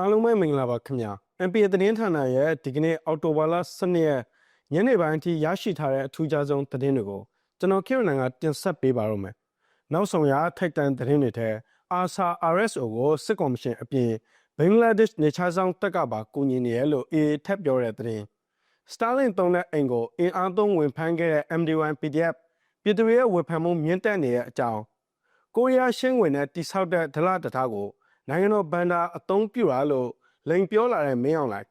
အားလုံးပဲမင်္ဂလာပါခင်ဗျာ MP သတင်းဌာနရဲ့ဒီကနေ့အောက်တိုဘာလ12ရက်ညနေပိုင်းအထိရရှိထားတဲ့အထူးခြားဆုံးသတင်းတွေကိုကျွန်တော်ခေရနန်ကတင်ဆက်ပေးပါတော့မယ်နောက်ဆုံးရထိုက်တန်သတင်းတွေထဲ ASA RSO ကိုစစ်ကော်မရှင်အပြင်ဘင်္ဂလားဒေ့ရှ်နေချာဆောင်တက်ကပါကူညီနေရလို့ AA ထပ်ပြောတဲ့သတင်း Starlink သုံးတဲ့အိမ်ကိုအင်အားသုံးဝင်ဖမ်းခဲ့တဲ့ MD1 PDF ပြည်သူတွေရဲ့ဝေဖန်မှုမြင့်တက်နေတဲ့အကြောင်းကိုရီးယားရှင်းဝင်တဲ့တိဆောက်တဲ့ဒလတထားကို နိုင်ငံတော်ဘန်ဒါအသုံးပြုတာလို့လိန်ပြောလာတဲ့မင်းအောင်လိုက်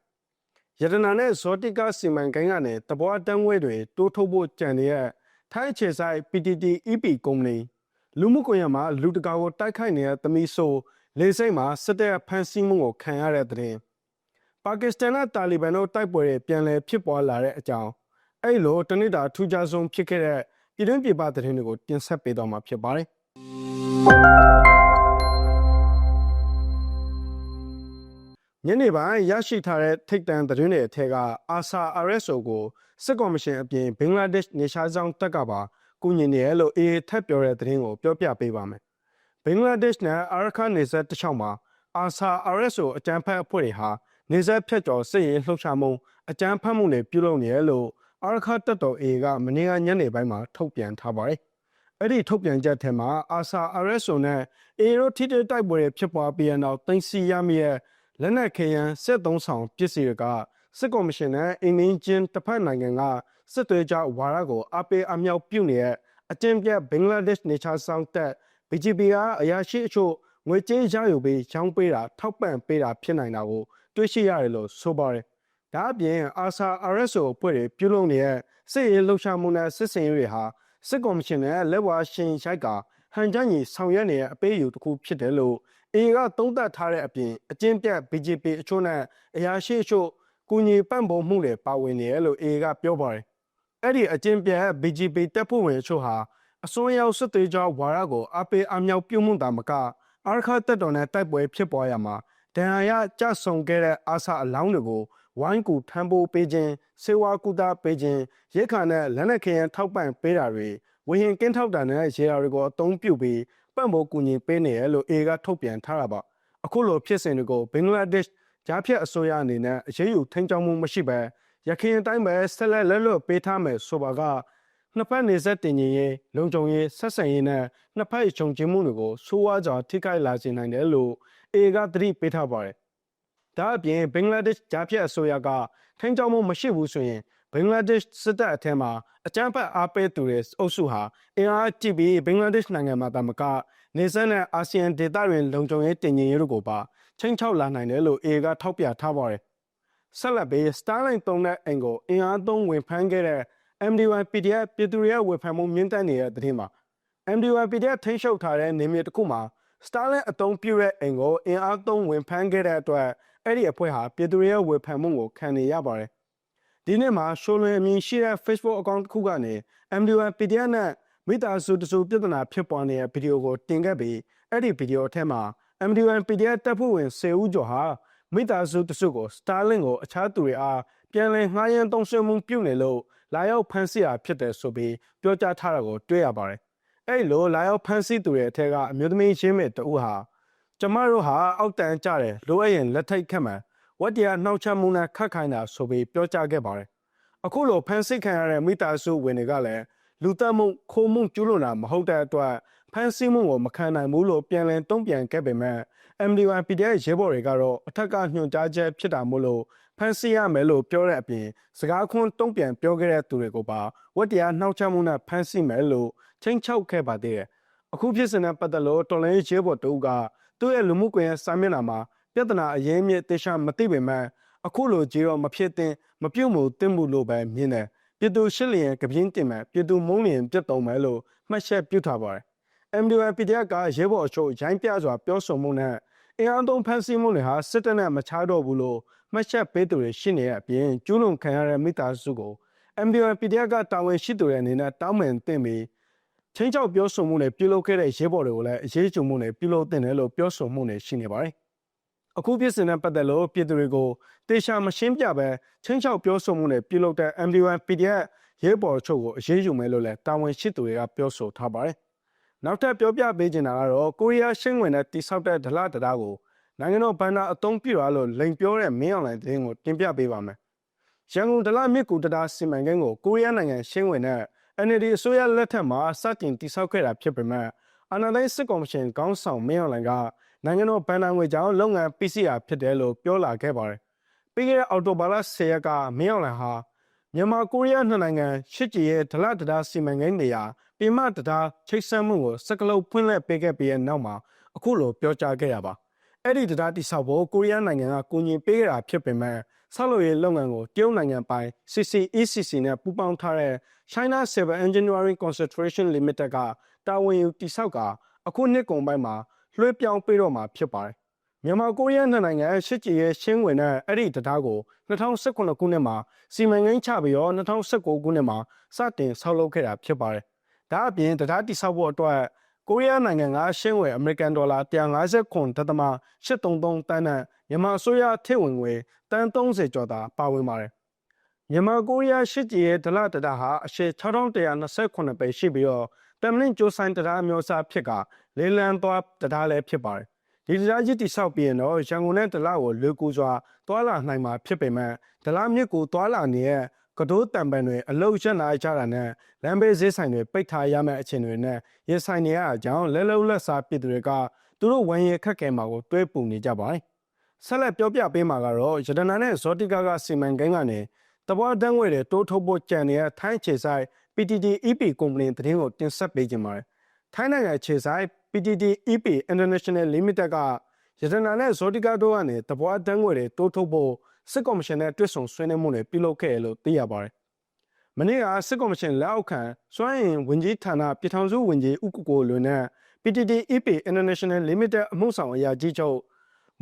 ယတနာနဲ့ဇောတိကစီမံကိန်းကနေတဘောတန်းဝဲတွေတိုးထုတ်ဖို့ကြံနေတဲ့ထိုင်းအခြေဆိုင် PTT EP ကုမ္ပဏီလူမှုကွန်ရက်မှာလူတကာကိုတိုက်ခိုက်နေတဲ့သမီးဆိုလေစိတ်မှာစစ်တပ်ဖမ်းဆီးမှုကိုခံရတဲ့တဲ့ပါကစ္စတန်နဲ့တာလီဘန်တို့တိုက်ပွဲတွေပြန်လည်ဖြစ်ပေါ်လာတဲ့အကြောင်းအဲ့လိုတနစ်တာထူးခြားဆုံးဖြစ်ခဲ့တဲ့ပြည်တွင်းပြည်ပသတင်းတွေကိုတင်ဆက်ပေးတော့မှာဖြစ်ပါတယ် ညနေပိုင်းရရှိထားတဲ့ထိတ်တန့်သတင်းတွေအထက်ကအာဆာ RSO ကိုစစ်ကော်မရှင်အပြင်ဘင်္ဂလားဒေ့ရှ်နေရှားဆောင်တက်ကပါကူညီနေရလို့အေးထပ်ပြောတဲ့သတင်းကိုပြောပြပေးပါမယ်။ဘင်္ဂလားဒေ့ရှ်နဲ့အာရခနေဆက်တစ်ချောင်းမှာအာဆာ RSO အကြမ်းဖက်အဖွဲ့တွေဟာနေဆက်ဖြတ်ကျော်စစ်ရေးလှုပ်ရှားမှုအကြမ်းဖက်မှုတွေပြုလုပ်နေရလို့အာရခတက်တော်အေကမနေ့ကညနေပိုင်းမှာထုတ်ပြန်ထားပါတယ်။အဲ့ဒီထုတ်ပြန်ချက်ထဲမှာအာဆာ RSO နဲ့အေရိုထိတဲ့တိုက်ပွဲတွေဖြစ်ပွားပြီးတဲ့နောက်တင်စီရမရဲ့ လက်နက်ခဲယမ်းစစ်သုံးဆောင်ပစ္စည်းတွေကစစ်ကော်မရှင်နဲ့အင်းင်းချင်းတစ်ဖက်နိုင်ငံကစစ်သွေးကြဝါရကိုအပေးအမြောက်ပြုနေတဲ့အကျဉ်းပြဘင်္ဂလားဒေ့ရှ်နေချာဆောင်တက် BGP ကအရာရှိအချို့ငွေကြေးရယူပြီးချောင်းပေးတာထောက်ပံ့ပေးတာဖြစ်နိုင်တာကိုတွေ့ရှိရတယ်လို့ဆိုပါတယ်။ဒါအပြင်အာဆာ RSO အဖွဲ့တွေပြုလုပ်နေတဲ့စစ်ရေးလှုပ်ရှားမှုနဲ့စစ်စင်ရေးတွေဟာစစ်ကော်မရှင်နဲ့လက်ဝါရှင်ရိုက်က ဟန်ကြညီဆောင်ရွက်နေတဲ့အပေးအယူတစ်ခုဖြစ်တယ်လို့အေကသုံးသပ်ထားတဲ့အပြင်အကျဉ်းပြတ် BJP အချို့နဲ့အရာရှိအချို့ကူညီပံ့ပိုးမှုတွေပါဝင်နေတယ်လို့အေကပြောပါတယ်။အဲ့ဒီအကျဉ်းပြတ် BJP တပ်ဖွဲ့ဝင်အချို့ဟာအစိုးရစစ်သေးကြောဝါရကိုအပေးအမြောက်ပြုမှုတာမကအာရခတက်တော်နဲ့တိုက်ပွဲဖြစ်ပွားရမှာဒဏ်ရာရကြဆုံခဲ့တဲ့အာဆာအလောင်းတွေကိုဝိုင်းကူထမ်းပိုးပေးခြင်းစေဝါကူတာပေးခြင်းရိတ်ခါနဲ့လက်နက်ခဲယမ်းထောက်ပံ့ပေးတာတွေ ဝရင်ကင်းထောက်တာနဲ့ရေရာတွေကိုအသုံးပြုပြီးပံ့ပိုးကူညီပေးနေရလို့အေကထုတ်ပြန်ထားတာပါအခုလိုဖြစ်စဉ်တွေကိုဘင်္ဂလားဒေ့ရှ်ဂျားဖြတ်အစိုးရအနေနဲ့အရေးယူထိန်းကျောင်းမှုမရှိဘဲရခိုင်အတိုင်းပဲဆက်လက်လက်လွတ်ပေးထားမယ်ဆိုပါကနှစ်ဖက်နေဆက်တင်ရင်ရေးလုံခြုံရေးဆက်ဆံရေးနဲ့နှစ်ဖက်ခြုံချင်းမှုတွေကိုဆိုးဝါးစွာထိခိုက်လာစေနိုင်တယ်လို့အေကသတိပေးထားပါတယ်ဒါအပြင်ဘင်္ဂလားဒေ့ရှ်ဂျားဖြတ်အစိုးရကထိန်းကျောင်းမှုမရှိဘူးဆိုရင် ဘင်္ဂလားဒေ့ရှ်စစ်တပ်အထက်မှာအကြမ်းဖက်အားပေးသူတွေအုပ်စုဟာအင်အားကြည့်ပြီးဘင်္ဂလားဒေ့ရှ်နိုင်ငံမှာတမကနေဆက်နဲ့အာဆီယံဒေသတွင်လုံခြုံရေးတင်ရင်ရေးတို့ကိုပါချင်းချောက်လာနိုင်တယ်လို့အေကထောက်ပြထားပါတယ်။ဆက်လက်ပြီး Starlink သုံးတဲ့အင်ကိုအင်အားသုံးဝင်ဖမ်းခဲ့တဲ့ MD1 PDF ပြည်သူရဲ့ဝေဖန်မှုမြင့်တက်နေတဲ့သတင်းမှာ MD1 PDF ထိန်းချုပ်ထားတဲ့နေမြေတစ်ခုမှာ Starlink အသုံးပြုတဲ့အင်ကိုအင်အားသုံးဝင်ဖမ်းခဲ့တဲ့အတွက်အဲ့ဒီအဖွဲ့ဟာပြည်သူရဲ့ဝေဖန်မှုကိုခံနေရပါတယ်။ ဒီနေ့မှာရှိုးလွင်အမည်ရှိတဲ့ Facebook account တစ်ခုကနေ MD1 PDF နဲ့မိသားစုတစုပြဿနာဖြစ်ပေါ်နေတဲ့ဗီဒီယိုကိုတင်ခဲ့ပြီးအဲ့ဒီဗီဒီယိုအထက်မှာ MD1 PDF တပ်ဖွဲ့ဝင်10ဦးကျော်ဟာမိသားစုတစုကို Starlink ကိုအခြားသူတွေအားပြန်လည်ငှားရမ်းသုံးစွဲမှုပြုနေလို့လာရောက်ဖမ်းဆီးတာဖြစ်တယ်ဆိုပြီးပြောကြားထားတာကိုတွေ့ရပါတယ်။အဲ့လိုလာရောက်ဖမ်းဆီးသူတွေအထက်ကအမျိုးသမီးရင်းမဲ့တဦးဟာကျမတို့ဟာအောက်တန်းကြတယ်လိုအပ်ရင်လက်ထိတ်ခတ်မှန် ဝတ်တရားနှောက်ချမှုနဲ့ခတ်ခိုင်းတာဆိုပြီးပြောကြားခဲ့ပါတယ်။အခုလိုဖမ်းဆီးခံရတဲ့မိသားစုဝင်တွေကလည်းလူသက်မှုခိုးမှုကျူးလွန်တာမဟုတ်တဲ့အတွက်ဖမ်းဆီးမှုကိုမခံနိုင်ဘူးလို့ပြန်လည်တုံ့ပြန်ခဲ့ပေမဲ့ MD1 PDF ရဲဘော်တွေကတော့အထက်ကညွှန်ကြားချက်ဖြစ်တာမို့လို့ဖမ်းဆီးရမယ်လို့ပြောတဲ့အပြင်စကားခွန်းတုံ့ပြန်ပြောခဲ့တဲ့သူတွေကိုပါဝတ်တရားနှောက်ချမှုနဲ့ဖမ်းဆီးမယ်လို့ချင်းချောက်ခဲ့ပါသေးတယ်။အခုဖြစ်စဉ်နဲ့ပတ်သက်လို့တော်လိုင်းရဲဘော်တို့ကသူ့ရဲ့လူမှုကွန်ရက်စာမျက်နှာမှာ ပြဿနာအရေးမြစ်တေချာမသိပေမဲ့အခုလိုကြေတော့မဖြစ်သင့်မပြုတ်မှုတင်းမှုလို့ပဲမြင်တယ်။ပြည်သူရှစ်လျင်ကပြင်းတင်မယ်ပြည်သူမုံလျင်ပြတ်တုံမယ်လို့မှတ်ချက်ပြုထားပါတယ်။ MDY PDF ကရဲဘော်အချို့ရိုင်းပြစွာပြောဆိုမှုနဲ့အင်အားသုံးဖမ်းဆီးမှုတွေဟာစစ်တပ်နဲ့မချတော့ဘူးလို့မှတ်ချက်ပေးသူတွေရှိနေတဲ့အပြင်ကျူးလွန်ခံရတဲ့မိသားစုကို MDY PDF ကတာဝန်ရှိသူတွေအနေနဲ့တောင်းပန်သင့်ပြီးချင်းချောက်ပြောဆိုမှုနဲ့ပြုလုပ်ခဲ့တဲ့ရဲဘော်တွေကိုလည်းအရေးကြုံမှုနဲ့ပြုလုပ်တင်တယ်လို့ပြောဆိုမှုနဲ့ရှိနေပါတယ်။ အခုဖြစ်စဉ်နဲ့ပတ်သက်လို့ပြည်သူတွေကိုတေချာမရှင်းပြဘဲချင်းချောက်ပြောဆိုမှုနဲ့ပြုလုပ်တဲ့ MD1 PDF ရဲဘော်ချုပ်ကိုအရေးယူမယ်လို့လည်းတာဝန်ရှိသူတွေကပြောဆိုထားပါတယ်။နောက်ထပ်ပြောပြပေးချင်တာကတော့ကိုရီးယားရှင်းဝင်တဲ့တိဆောက်တဲ့ဒလတရာကိုနိုင်ငံတော်ဘဏ္ဍာအသုံးပြုရလို့လိန်ပြောတဲ့မင်းအောင်လှိုင်သတင်းကိုတင်ပြပေးပါမယ်။ရန်ကုန်ဒလမြစ်ကူတတာစီမံကိန်းကိုကိုရီးယားနိုင်ငံရှင်းဝင်တဲ့ NLD အစိုးရလက်ထက်မှာစတင်တည်ဆောက်ခဲ့တာဖြစ်ပေမဲ့အာဏာသိမ်းစစ်ကော်မရှင်ခေါင်းဆောင်မင်းအောင်လှိုင်က နိုင်ငံတော်ဘဏ္ဍာငွေကြောင့်လုပ်ငန်းပိစီယာဖြစ်တယ်လို့ပြောလာခဲ့ပါတယ်။ပြီးခဲ့တဲ့အောက်တိုဘာလ10ရက်ကမင်းအောင်လှိုင်ဟာမြန်မာကိုရီးယားနှစ်နိုင်ငံရှစ်ကြည်ရဲ့ဒလတတာစီမံကိန်းတွေဟာပြည်မတတာချိတ်ဆက်မှုကိုစကလုံးဖွင့်လှစ်ပေးခဲ့ပြီးတဲ့နောက်မှာအခုလိုပြောကြားခဲ့တာပါ။အဲ့ဒီတတာတိဆောက်ဖို့ကိုရီးယားနိုင်ငံကကူညီပေးခဲ့တာဖြစ်ပေမဲ့ဆောက်လုပ်ရေးလုပ်ငန်းကိုတရုတ်နိုင်ငံပိုင် CCECC နဲ့ပူးပေါင်းထားတဲ့ China Civil Engineering Concentration Limited ကတာဝန်ယူတိဆောက်ကအခုနှစ်ကုန်ပိုင်းမှာ လွှဲပြောင်းပေးတော့မှာဖြစ်ပါတယ်။မြန်မာကိုရီးယားနိုင်ငံရှစ်ကြည်ရဲ့ရှင်းဝင်တဲ့အဲ့ဒီတရားကို2019ခုနှစ်မှာစီမံကိန်းချပြီးတော့2019ခုနှစ်မှာစတင်ဆောက်လုပ်ခဲ့တာဖြစ်ပါတယ်။ဒါအပြင်တရားတိဆောက်ဖို့အတွက်ကိုရီးယားနိုင်ငံကရှင်းဝင်အမေရိကန်ဒေါ်လာ150ခွန်ဒသမ833တန်းနဲ့မြန်မာအစိုးရထည့်ဝင်ငွေတန်း30ကျော်သာပါဝင်ပါတယ်။မြန်မာကိုရီးယားရှစ်ကြည်ရဲ့ဒလတတာဟာအရှည်6128ပဲရှိပြီးတော့ တမလင်းကျိုးဆိုင်တရားမျိုးစားဖြစ်ကလေးလံသွားတရားလည်းဖြစ်ပါတယ်။ဒီတရားကြီးတိဆောက်ပြီးရင်တော့ရန်ကုန်နဲ့ဒလကိုလူကူစွာသွာလာနိုင်မှာဖြစ်ပေမဲ့ဒလမြစ်ကိုသွာလာနေတဲ့ကတိုးတံပန်တွေအလုတ်ရက်လာကြတာနဲ့လမ်းဘေးဈေးဆိုင်တွေပိတ်ထားရမယ့်အခြေအနေတွေနဲ့ရင်ဆိုင်နေရအကြောင်းလဲလုံးလက်စားပြည်သူတွေကသူတို့ဝန်ရခက်ခဲမှာကိုတွဲပူနေကြပါတယ်။ဆက်လက်ပြောပြပေးမှာကတော့ရတနာနဲ့ဇောတိကာကစီမံကိန်းကနေတပွားတန်းငွေတွေတိုးထုတ်ဖို့ကြံနေတဲ့ထိုင်းခြေဆိုင် PTT EP ကုမ္ပဏီသတင်းကိုတင်ဆက်ပေးကြပါမယ်။ထိုင်းနိုင်ငံခြေဆိုင် PTT EP International Limited ကရတနာနဲ့ဇောတိကာတို့ကနေတပွားတန်းငွေတွေတိုးထုတ်ဖို့စစ်ကော်မရှင်နဲ့တွစ်ဆုံဆွေးနွေးမှုတွေပြုလုပ်ခဲ့ရလို့သိရပါတယ်။မနေ့ကစစ်ကော်မရှင်လက်အောက်ခံစွမ်းအင်ဝန်ကြီးဌာနပြည်ထောင်စုဝန်ကြီးဦးကိုကိုလွင်နဲ့ PTT EP International Limited အမှုဆောင်အရာကြီးချုပ်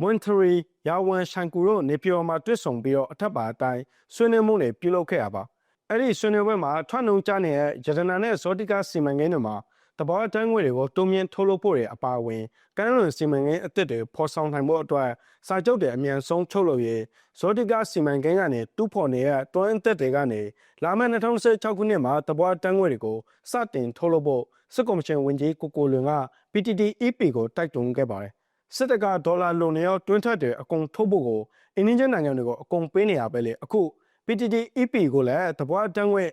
မွန်ထရီယာဝန်ရှန်ကူတို့နေပြည်တော်မှာတွစ်ဆုံပြီးတော့အထက်ပါအတိုင်းဆွေးနွေးမှုတွေပြုလုပ်ခဲ့ရပါ အဲ့ဒီဆွေးနွေးပွဲမှာထွန်းနှုံကြနေတဲ့ရတနာနဲ့ဇောတိကစီမံကိန်းတွေမှာတဘောတန်းငွေတွေကိုတုံ့ပြန်ထုတ်လုပ်ဖို့တွေအပါအဝင်ကမ်းလွန်စီမံကိန်းအသစ်တွေဖော်ဆောင်နိုင်ဖို့အတွက်စာချုပ်တွေအမြန်ဆုံးချုပ်လုပ်ရေးဇောတိကစီမံကိန်းကနေတူးဖော်နေတဲ့တွန်းအသစ်တွေကနေလာမယ့်2016ခုနှစ်မှာတဘောတန်းငွေတွေကိုစတင်ထုတ်လုပ်ဖို့စစ်ကော်မရှင်ဝန်ကြီးကိုကိုလွင်က PTT EP ကိုတိုက်တွန်းခဲ့ပါတယ်စစ်တပ်ကဒေါ်လာလုံနေရောတွင်းထက်တွေအကုန်ထုတ်ဖို့ကိုအင်းင်းချင်းနိုင်ငံတွေကိုအကုန်ပေးနေရပဲလေအခု PTT EP ကိုလည်းတဘောတန်းငွေ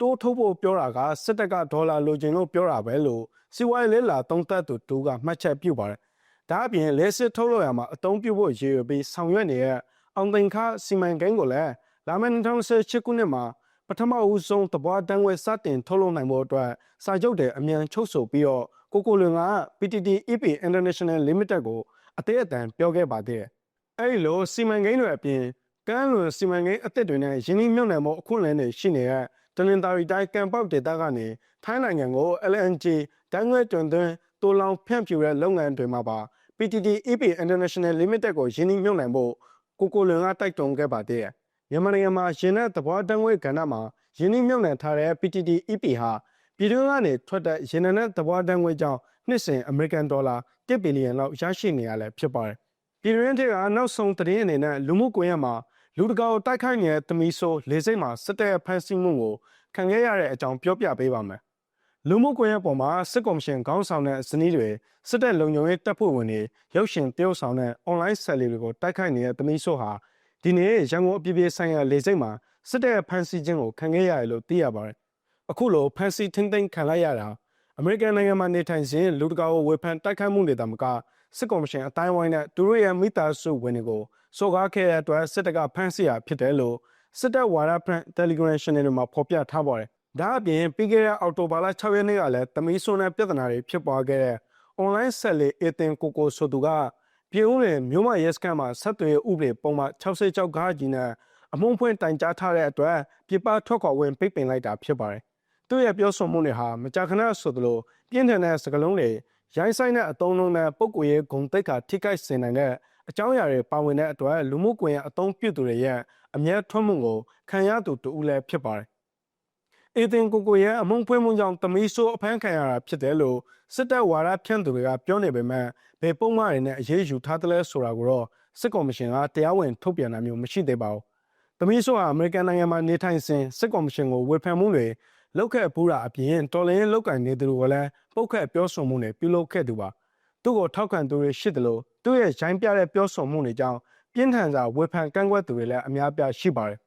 တိုးထုတ်ဖို့ပြောတာကစစ်တပ်ကဒေါ်လာလိုချင်လို့ပြောတာပဲလို့စီဝိုင်းလေးလာသုံးသက်သူတူကမှတ်ချက်ပြုပါတယ်။ဒါအပြင်လဲစစ်ထုတ်လို့ရမှာအသုံးပြုဖို့ရည်ရွယ်ပြီးဆောင်ရွက်နေတဲ့အောင်သိန်ခစီမံကိန်းကိုလည်းလာမယ့်2018ခုနှစ်မှာပထမဦးဆုံးတပွားတန်းဝဲစတင်ထုတ်လုပ်နိုင်ဖို့အတွက်စာချုပ်တွေအမြန်ချုပ်ဆိုပြီးတော့ကိုကိုလွင်က PTT EP International Limited ကိုအသေးအတန်ပြောခဲ့ပါသေးတယ်။အဲဒီလိုစီမံကိန်းတွေအပြင် ကမ်းလွန်စီမံကိန်းအသစ်တွေနဲ့ယင်းနှိမ့်မြုပ်နှံမှုအခုလည်းနေရှိနေတဲ့တနင်္သာရီတိုင်းကံပေါက်ဒေသကနေထိုင်းနိုင်ငံကို LNG တန်းငွေတွင်သွင်းတိုးလောင်ဖြန့်ဖြူတဲ့လုပ်ငန်းတွေမှာပါ PTT EP International Limited ကိုယင်းနှိမ့်မြုပ်နှံဖို့ကိုကိုလွန်ကတိုက်တွန်းခဲ့ပါသေးတယ်။မြန်မာနိုင်ငံမှာယင်းတဲ့သဘောတန်းငွေကဏ္ဍမှာယင်းနှိမ့်မြုပ်နှံထားတဲ့ PTT EP ဟာပြည်တွင်းကနေထွက်တဲ့ရင်းနှံတဲ့သဘောတန်းငွေကြောင့်နှစ်စဉ်အမေရိကန်ဒေါ်လာ1ဘီလီယံလောက်ရရှိနေရလဲဖြစ်ပါတယ်။ပြည်တွင်းထက်ကနောက်ဆုံးသတင်းအနေနဲ့လူမှုကွန်ရက်မှာ လူတကာကိုတိုက်ခိုက်နေတဲ့သမီးဆိုးလေစိတ်မှာစစ်တပ်ဖမ်းဆီးမှုကိုခံခဲ့ရတဲ့အကြောင်းပြောပြပေးပါမယ်။လူမှုကွန်ရက်ပေါ်မှာစစ်ကော်မရှင်ခေါင်းဆောင်တဲ့ဇနီးတွေစစ်တပ်လုံခြုံရေးတပ်ဖွဲ့ဝင်တွေရုပ်ရှင်တရုပ်ဆောင်တဲ့ online ဆယ်လီတွေကိုတိုက်ခိုက်နေတဲ့သမီးဆိုးဟာဒီနေ့ရန်ကုန်အပြည်ပြည်ဆိုင်ရာလေစိတ်မှာစစ်တပ်ဖမ်းဆီးခြင်းကိုခံခဲ့ရတယ်လို့သိရပါတယ်။အခုလိုဖမ်းဆီးထိန်းသိမ်းခံလိုက်ရတာအမေရိကန်နိုင်ငံမှာနေထိုင်စဉ်လူတကာကိုဝေဖန်တိုက်ခိုက်မှုတွေတမကစစ်ကော်မရှင်အတိုင်းဝိုင်းနဲ့သူတို့ရဲ့မိသားစုဝင်တွေကို စော်ကားခဲ့တဲ့အတွက်စစ်တပ်ကဖမ်းဆီးရဖြစ်တယ်လို့စစ်တပ်ဝါဒဖရန် Telegram Channel တွေမှာဖော်ပြထားပါတယ်။ဒါအပြင်ပြီးခဲ့တဲ့အောက်တိုဘာလ6ရက်နေ့ကလည်းတမီးဆွန်းတဲ့ပြဿနာတွေဖြစ်ပွားခဲ့တဲ့ online ဆက်လေအတင်ကိုကိုဆိုသူကပြည်ဦးနယ်မြို့မရဲစခန်းမှာဆက်သွယ်ဥပဒေပုံမှန်66ခါကြီးနဲ့အမုံဖွင့်တိုင်ကြားထားတဲ့အတွက်ပြပထွက်ခွာဝင်ပိတ်ပင်လိုက်တာဖြစ်ပါတယ်။သူ့ရဲ့ပြောဆိုမှုတွေဟာမကြာခဏဆိုသလိုပြင်းထန်တဲ့စကားလုံးတွေရိုင်းဆိုင်တဲ့အတုံးလုံးနဲ့ပုံကိုယ်ရဲ့ဂုံတိတ်ကထိခိုက်စေနိုင်တဲ့ အကြောင်းအရာတွေပါဝင်တဲ့အတွက်လူမှုကွန်ရက်အသုံးပြုသူတွေရဲ့အမျက်ထွက်မှုကိုခံရသူတူဦးလည်းဖြစ်ပါတယ်။အေတင်ကိုကိုရဲ့အမုန်းဖွင့်မှုကြောင့်တမီးဆိုးအဖမ်းခံရတာဖြစ်တယ်လို့စစ်တပ်ဝါဒဖြန့်သူတွေကပြောနေပေမဲ့ဘယ်ပုံမှန်တွေနဲ့အရေးယူထားသလဲဆိုတာကိုတော့စစ်ကော်မရှင်ကတရားဝင်ထုတ်ပြန်တာမျိုးမရှိသေးပါဘူး။တမီးဆိုးဟာအမေရိကန်နိုင်ငံမှာနေထိုင်စဉ်စစ်ကော်မရှင်ကိုဝေဖန်မှုတွေလောက်ခဲ့ပူးတာအပြင်တော်လင်းလောက်ကင်နေသူတွေကလည်းပုတ်ခတ်ပြောဆိုမှုတွေပြုလုပ်ခဲ့သူပါ သူ့ကိုထောက်ခံသူတွေရှိသလိုသူ့ရဲ့ရိုင်းပြတဲ့ပြောဆိုမှုတွေကြောင့်ပြင်းထန်စွာဝေဖန်ကန့်ကွက်သူတွေလည်းအများပြားရှိပါတယ်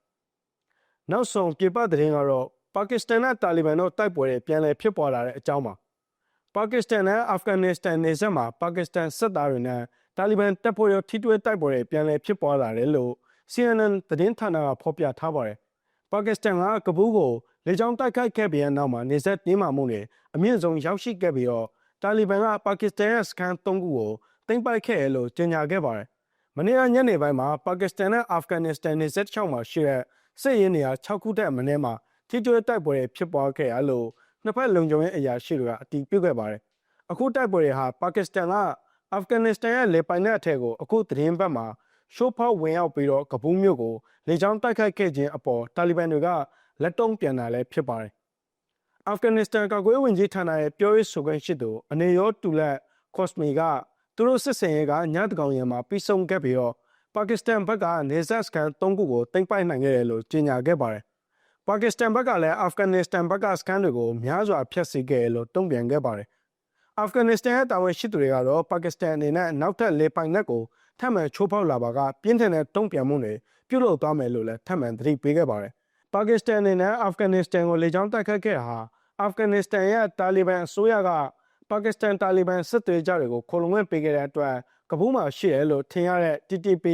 ။နောက်ဆုံးပြည်ပသတင်းကတော့ပါကစ္စတန်နဲ့တာလီဘန်တို့တိုက်ပွဲတွေပြန်လည်ဖြစ်ပေါ်လာတဲ့အကြောင်းပါ။ပါကစ္စတန်နဲ့အာဖဂန်နစ္စတန်နယ်စပ်မှာပါကစ္စတန်စစ်သားတွေနဲ့တာလီဘန်တပ်ဖွဲ့တွေထိတွေ့တိုက်ပွဲတွေပြန်လည်ဖြစ်ပေါ်လာတယ်လို့ CNN သတင်းဌာနကဖော်ပြထားပါတယ်။ပါကစ္စတန်ကကပူးကိုလေကြောင်းတိုက်ခိုက်ခဲ့ပြီးတဲ့နောက်မှာနေဆက်တင်းမာမှုတွေအမြင့်ဆုံးရောက်ရှိခဲ့ပြီးတော့ တာလီဘန်ကပါကစ္စတန်ရဲ့စခန်း၃ခုကိုသိမ်းပိုက်ခဲ့တယ်လို့ကြေညာခဲ့ပါတယ်။မနေ့ကညနေပိုင်းမှာပါကစ္စတန်နဲ့အာဖဂန်နစ္စတန်နေဆက်6မှာရှိတဲ့စစ်ရေးနေရာ6ခုတက်မနေ့မှာထိတွေ့တိုက်ပွဲတွေဖြစ်ပွားခဲ့ရလို့နှစ်ဖက်လုံခြုံရေးအရာရှိတွေကအတည်ပြုခဲ့ပါတယ်။အခုတိုက်ပွဲတွေဟာပါကစ္စတန်ကအာဖဂန်နစ္စတန်ရဲ့လေပိုင်နက်အထက်ကိုအခုသတင်းပတ်မှာရှိုးဖောက်ဝင်ရောက်ပြီးတော့ကပူးမြို့ကိုလေကြောင်းတိုက်ခိုက်ခဲ့ခြင်းအပေါ်တာလီဘန်တွေကလက်တုံ့ပြန်တာလည်းဖြစ်ပါတယ်။ အာဖဂန်နစ္စတန်ကာကွယ်ဝင်ကြီးဌာနရဲ့ပြောရေးဆိုခွင့်ရှိသူအနေရောတူလက်ကော့စမီကသူတို့စစ်စင်ရေးကညတကောင်ရံမှာပြီးဆုံးခဲ့ပြီးတော့ပါကစ္စတန်ဘက်ကနေဇက်စကန်၃ခုကိုတင်ပိုက်နိုင်ခဲ့တယ်လို့ကြေညာခဲ့ပါတယ်။ပါကစ္စတန်ဘက်ကလည်းအာဖဂန်နစ္စတန်ဘက်ကစကန်တွေကိုများစွာဖျက်ဆီးခဲ့တယ်လို့တုံ့ပြန်ခဲ့ပါတယ်။အာဖဂန်နစ္စတန်ရဲ့တာဝန်ရှိသူတွေကတော့ပါကစ္စတန်အနေနဲ့နောက်ထပ်လေပိုင်နက်ကိုထပ်မံချိုးဖောက်လာပါကပြင်းထန်တဲ့တုံ့ပြန်မှုတွေပြုလုပ်သွားမယ်လို့လည်းထပ်မံသတိပေးခဲ့ပါတယ်။ပါကစ္စတန်အနေနဲ့အာဖဂန်နစ္စတန်ကိုလေကြောင်းတိုက်ခတ်ခဲ့တာဟာ အာဖဂန်နစ္စတန်ရဲ့တာလီဘန်အစိုးရကပါကစ္စတန်တာလီဘန်စစ်သွေးကြတွေကိုခိုလုံခွင့်ပေးခဲ့တဲ့အတွက်ကပူးမှာရှိတယ်လို့ထင်ရတဲ့ TTP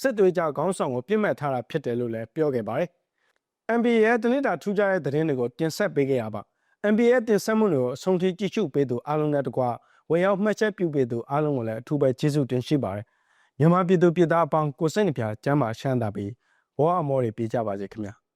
စစ်သွေးကြခေါင်းဆောင်ကိုပြစ်မှတ်ထားတာဖြစ်တယ်လို့လည်းပြောခဲ့ပါတယ်။ NBA ရဲ့တနင်္လာထူးခြားတဲ့သတင်းတွေကိုတင်ဆက်ပေးခဲ့ရပါ။ NBA ရဲ့တင်ဆက်မှုတွေကိုအဆုံးထိကြည့်ရှုပေးသူအားလုံးနဲ့တကွဝင်ရောက်မှတ်ချက်ပြုပေးသူအားလုံးကိုလည်းအထူးပဲကျေးဇူးတင်ရှိပါတယ်။မြန်မာပြည်သူပြည်သားအပေါင်းကိုစိတ်နှပြချမ်းသာချမ်းသာပြီးဘောအမောတွေပြေးကြပါစေခင်ဗျာ။